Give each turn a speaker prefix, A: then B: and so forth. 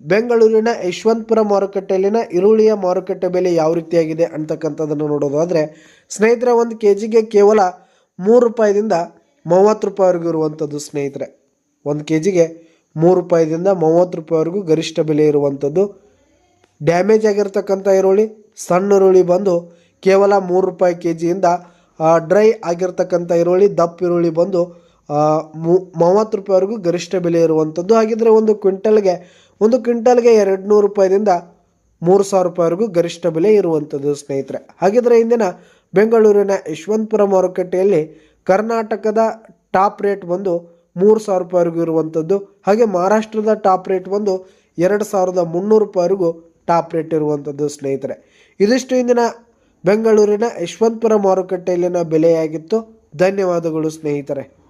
A: ಬೆಂಗಳೂರಿನ ಯಶವಂತಪುರ ಮಾರುಕಟ್ಟೆಯಲ್ಲಿನ ಈರುಳ್ಳಿಯ ಮಾರುಕಟ್ಟೆ ಬೆಲೆ ಯಾವ ರೀತಿಯಾಗಿದೆ ಅಂತಕ್ಕಂಥದ್ದನ್ನು ನೋಡೋದಾದರೆ ಸ್ನೇಹಿತರೆ, ಒಂದು ಕೆ ಜಿಗೆ ಕೇವಲ ಮೂರು ರೂಪಾಯಿದಿಂದ ಮೂವತ್ತು ರೂಪಾಯಿವರೆಗೂ ಇರುವಂಥದ್ದು ಸ್ನೇಹಿತರೆ. ಒಂದು ಕೆ ಜಿಗೆ ಮೂರು ರೂಪಾಯಿದಿಂದ ಮೂವತ್ತು ರೂಪಾಯಿವರೆಗೂ ಗರಿಷ್ಠ ಬೆಲೆ ಇರುವಂಥದ್ದು. ಡ್ಯಾಮೇಜ್ ಆಗಿರ್ತಕ್ಕಂಥ ಈರುಳ್ಳಿ, ಸಣ್ಣ ಈರುಳ್ಳಿ ಬಂದು ಕೇವಲ ಮೂರು ರೂಪಾಯಿ ಕೆ ಜಿಯಿಂದ ಡ್ರೈ ಆಗಿರ್ತಕ್ಕಂಥ ಈರುಳ್ಳಿ, ದಪ್ಪ ಈರುಳ್ಳಿ ಬಂದು ಮೂ, ಮೂವತ್ತು ರೂಪಾಯಿವರೆಗೂ ಗರಿಷ್ಠ ಬೆಲೆ ಇರುವಂಥದ್ದು. ಹಾಗಿದ್ರೆ ಒಂದು ಕ್ವಿಂಟಲ್ಗೆ ಒಂದು ಕ್ವಿಂಟಲ್ಗೆ ಎರಡು ನೂರು ರೂಪಾಯಿದಿಂದ ಮೂರು ಸಾವಿರ ರೂಪಾಯಿವರೆಗೂ ಗರಿಷ್ಠ ಬೆಲೆ ಇರುವಂಥದ್ದು, ಸ್ನೇಹಿತರೆ. ಹಾಗಿದ್ರೆ ಇಂದಿನ ಬೆಂಗಳೂರಿನ ಯಶವಂತಪುರ ಮಾರುಕಟ್ಟೆಯಲ್ಲಿ ಕರ್ನಾಟಕದ ಟಾಪ್ ರೇಟ್ ಬಂದು ಮೂರು ಸಾವಿರ ರೂಪಾಯಿವರೆಗೂ ಇರುವಂಥದ್ದು, ಹಾಗೆ ಮಹಾರಾಷ್ಟ್ರದ ಟಾಪ್ ರೇಟ್ ಬಂದು ಎರಡು ಸಾವಿರದ ಮುನ್ನೂರು ರೂಪಾಯಿವರೆಗೂ ಟಾಪ್ ರೇಟ್ ಇರುವಂಥದ್ದು, ಸ್ನೇಹಿತರೆ. ಇದಿಷ್ಟು ಇಂದಿನ ಬೆಂಗಳೂರಿನ ಯಶವಂತಪುರ ಮಾರುಕಟ್ಟೆಯಲ್ಲಿನ ಬೆಲೆಯಾಗಿತ್ತು. ಧನ್ಯವಾದಗಳು, ಸ್ನೇಹಿತರೆ.